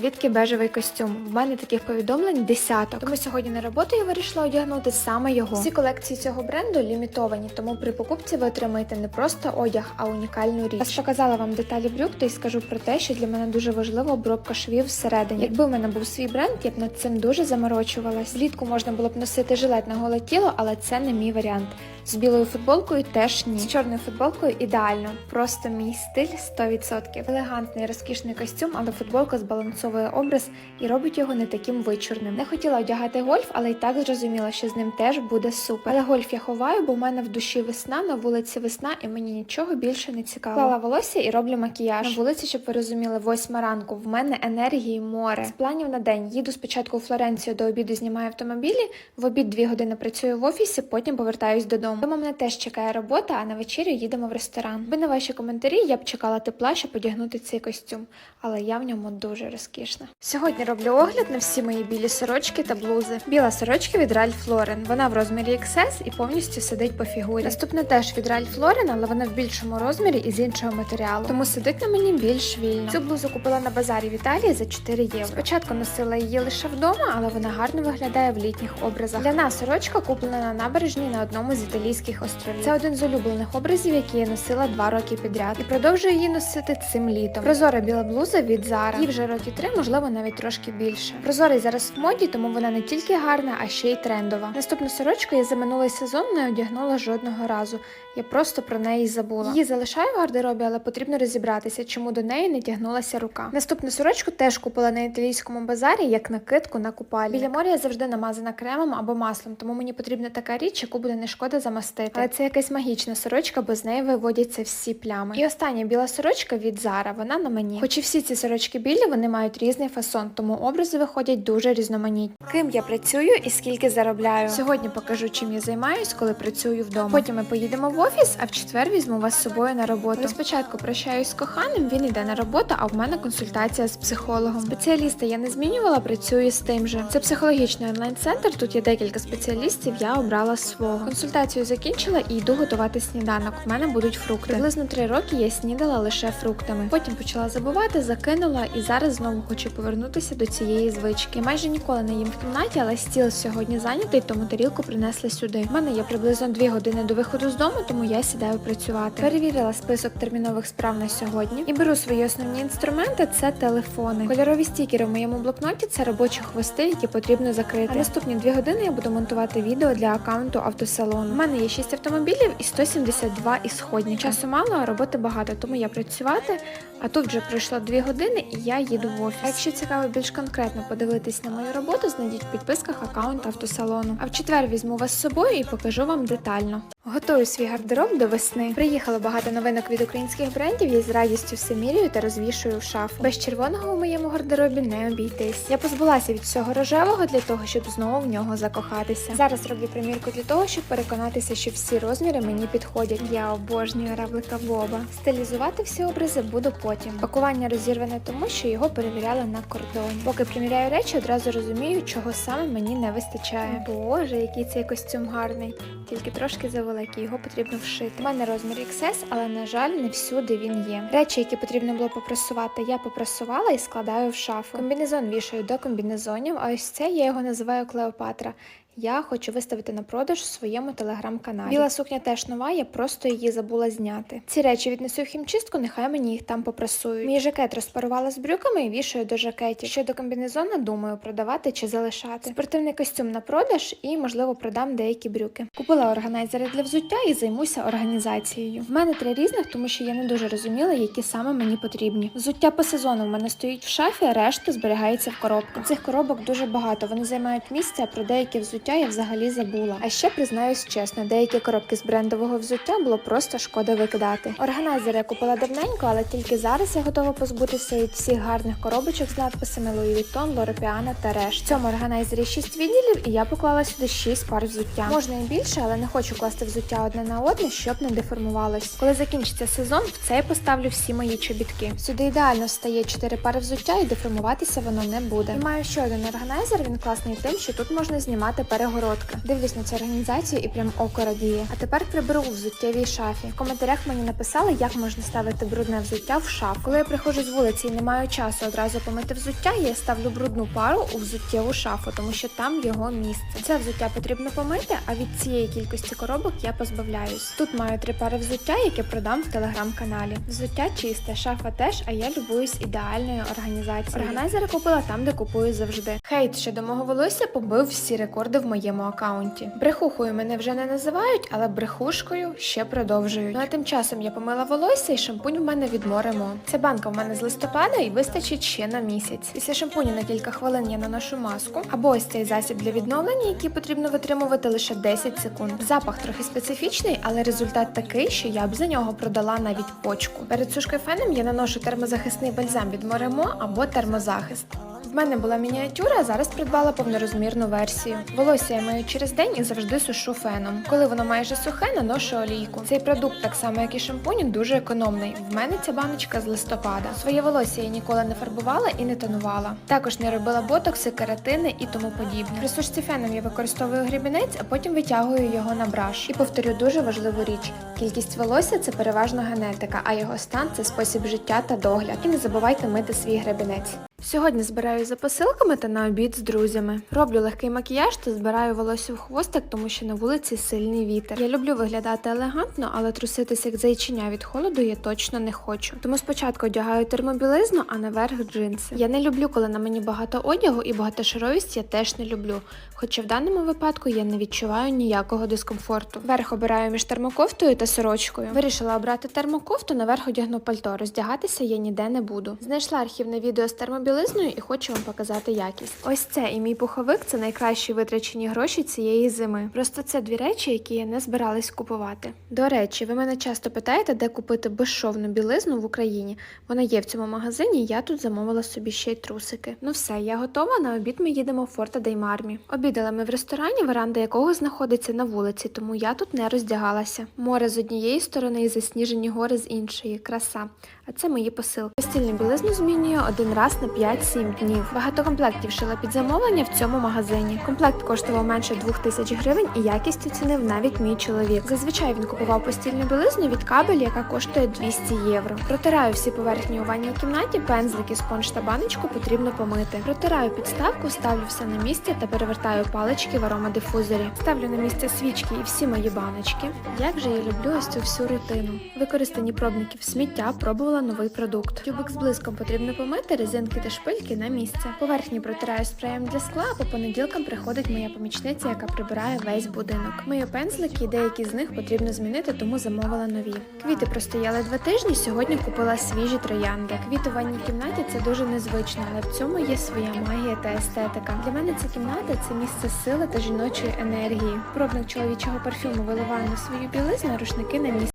звідки бежевий костюм. В мене таких повідомлень десяток. Тому сьогодні на роботу я вирішила одягнути саме його. Всі колекції цього бренду лімітовані, тому при покупці ви отримаєте не просто одяг, а унікальну річ. Раз показала вам деталі брюк, то й скажу про те, що для мене дуже важлива обробка швів всередині. Якби в мене був свій бренд, я б над цим дуже заморочувалась. Влітку можна було б носити жилет на голе тіло, але це не мій варіант. З білою футболкою теж ні. З чорною футболкою ідеально. Просто мій стиль 100%. Елегантний, розкішний костюм, але футболка збалансовує образ і робить його не таким вичурним. Не хотіла одягати гольф, але й так зрозуміла, що з ним теж буде супер. Але гольф я ховаю, бо в мене в душі весна, на вулиці весна, і мені нічого більше не цікаво. Клала волосся і роблю макіяж. На вулиці, щоб ви розуміли, восьма ранку. В мене енергії море. З планів на день їду спочатку у Флоренцію до обіду, знімаю автомобілі. В обід дві години працюю в офісі, потім повертаюсь додому. Дома мене теж чекає робота, а на вечерю їдемо в ресторан. Би на ваші коментарі я б чекала тепла, щоб одягнути цей костюм, але я в ньому дуже розкішна. Сьогодні роблю огляд на всі мої білі сорочки та блузи. Біла сорочка від Ralph Lauren. Вона в розмірі XS і повністю сидить по фігурі. Наступна теж від Ralph Lauren, але вона в більшому розмірі і з іншого матеріалу. Тому сидить на мені більш вільно. Цю блузу купила на базарі в Італії за 4 євро. Спочатку носила її лише вдома, але вона гарно виглядає в літніх образах. Для нас сорочка куплена на набережній на одному з італійських островів. Це один з улюблених образів, які я носила два роки підряд, і продовжую її носити цим літом. Прозора біла блуза від Zara. Їй вже роки три, можливо, навіть трошки більше. Прозорий зараз в моді, тому вона не тільки гарна, а ще й трендова. Наступну сорочку я за минулий сезон не одягнула жодного разу. Я просто про неї забула. Її залишаю в гардеробі, але потрібно розібратися, чому до неї не тягнулася рука. Наступну сорочку теж купила на італійському базарі як накидку на купальник. Біля моря я завжди намазана кремом або маслом, тому мені потрібна така річ, яку буде не шкода замастити. Але це якась магічна сорочка, бо з неї виводяться всі плями. І остання біла сорочка від Zara, вона на мені. Хоч і всі ці сорочки білі, вони мають різний фасон, тому образи виходять дуже різноманітні. Ким я працюю і скільки заробляю. Сьогодні покажу, чим я займаюсь, коли працюю вдома. Потім ми поїдемо в офіс, а в четвер візьму вас з собою на роботу. Але спочатку прощаюсь з коханим, він йде на роботу, а в мене консультація з психологом. Спеціаліста я не змінювала, працюю з тим же. Це психологічний онлайн-центр. Тут є декілька спеціалістів. Я обрала свого. Консультацію закінчила і йду готувати сніданок. В мене будуть фрукти. Приблизно три роки я снідала лише фруктами. Потім почала забувати, закинула і зараз знову хочу повернутися до цієї звички. Майже ніколи не їм в кімнаті, але стіл сьогодні зайнятий, тому тарілку принесли сюди. У мене є приблизно дві години до виходу з дому, тому я сідаю працювати. Перевірила список термінових справ на сьогодні і беру свої основні інструменти. Це телефони. Кольорові стікери в моєму блокноті це робочі хвости, які потрібно закрити. А наступні дві години я буду монтувати відео для аккаунту автосалону. Мене є 6 автомобілів і 172 ісходні. Часу мало, роботи багато, тому я працювати. А тут вже пройшло 2 години і я їду в офіс. А якщо цікаво більш конкретно подивитись на мою роботу, знайдіть в підписках аккаунт автосалону. А в четвер візьму вас з собою і покажу вам детально. Готую свій гардероб до весни. Приїхало багато новинок від українських брендів. Я з радістю все міряю та розвішую в шафу. Без червоного у моєму гардеробі не обійтись. Я позбулася від всього рожевого для того, щоб знову в нього закохатися. Зараз роблю примірку для того, щоб переконатися, що всі розміри мені підходять. Я обожнюю равлика Боба. Стилізувати всі образи буду потім. Пакування розірване тому, що його перевіряли на кордоні. Поки приміряю речі, одразу розумію, чого саме мені не вистачає. Боже, який цей костюм гарний, тільки трошки завеликий, його потрібно вшити. У мене розмір XS, але на жаль, не всюди він є. Речі, які потрібно було попрасувати, я попрасувала і складаю в шафу. Комбінезон вішаю до комбінезонів, а ось це я його називаю Клеопатра. Я хочу виставити на продаж у своєму телеграм-каналі. Біла сукня теж нова, я просто її забула зняти. Ці речі віднесу в хімчистку, нехай мені їх там попрасують. Мій жакет розпарувала з брюками і вішаю до жакетів. Щодо комбінезона, думаю, продавати чи залишати. Спортивний костюм на продаж і, можливо, продам деякі брюки. Купила органайзери для взуття і займуся організацією. В мене три різних, тому що я не дуже розуміла, які саме мені потрібні. Взуття по сезону в мене стоїть в шафі, а решта зберігається в коробках. Цих коробок дуже багато. Вони займають місце, а про деякі взуття я взагалі забула. А ще признаюсь чесно, деякі коробки з брендового взуття було просто шкода викидати. Органайзер я купила давненько, але тільки зараз я готова позбутися від всіх гарних коробочок з надписами Louis Vuitton, Piana та решт. В цьому органайзері 6 відділів, і я поклала сюди 6 пар взуття. Можна і більше, але не хочу класти взуття одне на одне, щоб не деформувалось. Коли закінчиться сезон, в цей поставлю всі мої чобітки. Сюди ідеально стає 4 пари взуття і деформуватися воно не буде. І маю ще один органайзер. Він класний тим, що тут можна знімати перегородки. Дивлюсь на цю організацію і прям око радіє. А тепер приберу у взуттєвій шафі. В коментарях мені написали, як можна ставити брудне взуття в шаф. Коли я приходжу з вулиці і не маю часу одразу помити взуття, я ставлю брудну пару у взуттєву шафу, тому що там його місце. Це взуття потрібно помити, а від цієї кількості коробок я позбавляюсь. Тут маю три пари взуття, які продам в телеграм-каналі. Взуття чисте, шафа теж, а я любуюсь ідеальною організацією. Органайзери купила там, де купую завжди. Хейт щодо мого волосся побив всі рекорди в моєму акаунті. Брехухою мене вже не називають, але брехушкою ще продовжують. Ну а тим часом я помила волосся і шампунь в мене від Моремо. Ця банка в мене з листопада і вистачить ще на місяць. Після шампуню на кілька хвилин я наношу маску або ось цей засіб для відновлення, який потрібно витримувати лише 10 секунд. Запах трохи специфічний, але результат такий, що я б за нього продала навіть почку. Перед сушкою феном я наношу термозахисний бальзам від Моремо або термозахист. В мене була мініатюра, а зараз придбала повнорозмірну версію. Волосся я маю через день і завжди сушу феном. Коли воно майже сухе, наношу олійку. Цей продукт, так само як і шампунь, дуже економний. В мене ця баночка з листопада. Своє волосся я ніколи не фарбувала і не тонувала. Також не робила ботокси, кератини і тому подібне. При сушці феном я використовую грібінець, а потім витягую його на браш. І повторю дуже важливу річ: кількість волосся це переважно генетика, а його стан це спосіб життя та догляд. І не забувайте мити свій гребінець. Сьогодні збираю за посилками та на обід з друзями. Роблю легкий макіяж та збираю волосся в хвостик, тому що на вулиці сильний вітер. Я люблю виглядати елегантно, але труситися як зайчиня від холоду я точно не хочу. Тому спочатку одягаю термобілизну, а наверх джинси. Я не люблю, коли на мені багато одягу, і багатошаровість я теж не люблю. Хоча в даному випадку я не відчуваю ніякого дискомфорту. Верх обираю між термокофтою та сорочкою. Вирішила обрати термокофту, наверх одягну пальто. Роздягатися я ніде не буду. Знайшла архівне відео з термобілизною і хочу вам показати якість. Ось це і мій пуховик це найкращі витрачені гроші цієї зими. Просто це дві речі, які я не збиралась купувати. До речі, ви мене часто питаєте, де купити безшовну білизну в Україні. Вона є в цьому магазині. Я тут замовила собі ще й трусики. Ну все, я готова. На обід ми їдемо в Форта Деймармі. Обідали ми в ресторані, веранда якого знаходиться на вулиці, тому я тут не роздягалася. Море з однієї сторони і засніжені гори з іншої. Краса. А це мої посилки. Постільну білизну змінюю один раз на 5-7 днів. Багато комплектів шила під замовлення в цьому магазині. Комплект коштував менше 2000 гривень і якість оцінив навіть мій чоловік. Зазвичай він купував постільну білизну від кабель, яка коштує 200 євро. Протираю всі поверхні у ванній кімнаті, пензлики, спонж та баночку потрібно помити. Протираю підставку, ставлю все на місце та перевертаю палички в аромадифузорі. Ставлю на місце свічки і всі мої баночки. Як же я люблю ось цю всю рутину. Використані пробники в сміття, пробувала новий продукт. Тюбик з блиском потрібно помити, резинки та шпильки на місце. Поверхні протираю спреєм для скла, а по понеділкам приходить моя помічниця, яка прибирає весь будинок. Мию пензлики, деякі з них потрібно змінити, тому замовила нові. Квіти простояли два тижні. Сьогодні купила свіжі троянди. Квіти в ванній кімнаті це дуже незвично, але в цьому є своя магія та естетика. Для мене ця кімната це місце сили та жіночої енергії. Пробник чоловічого парфюму виливаю на свою білизну, рушники на місце.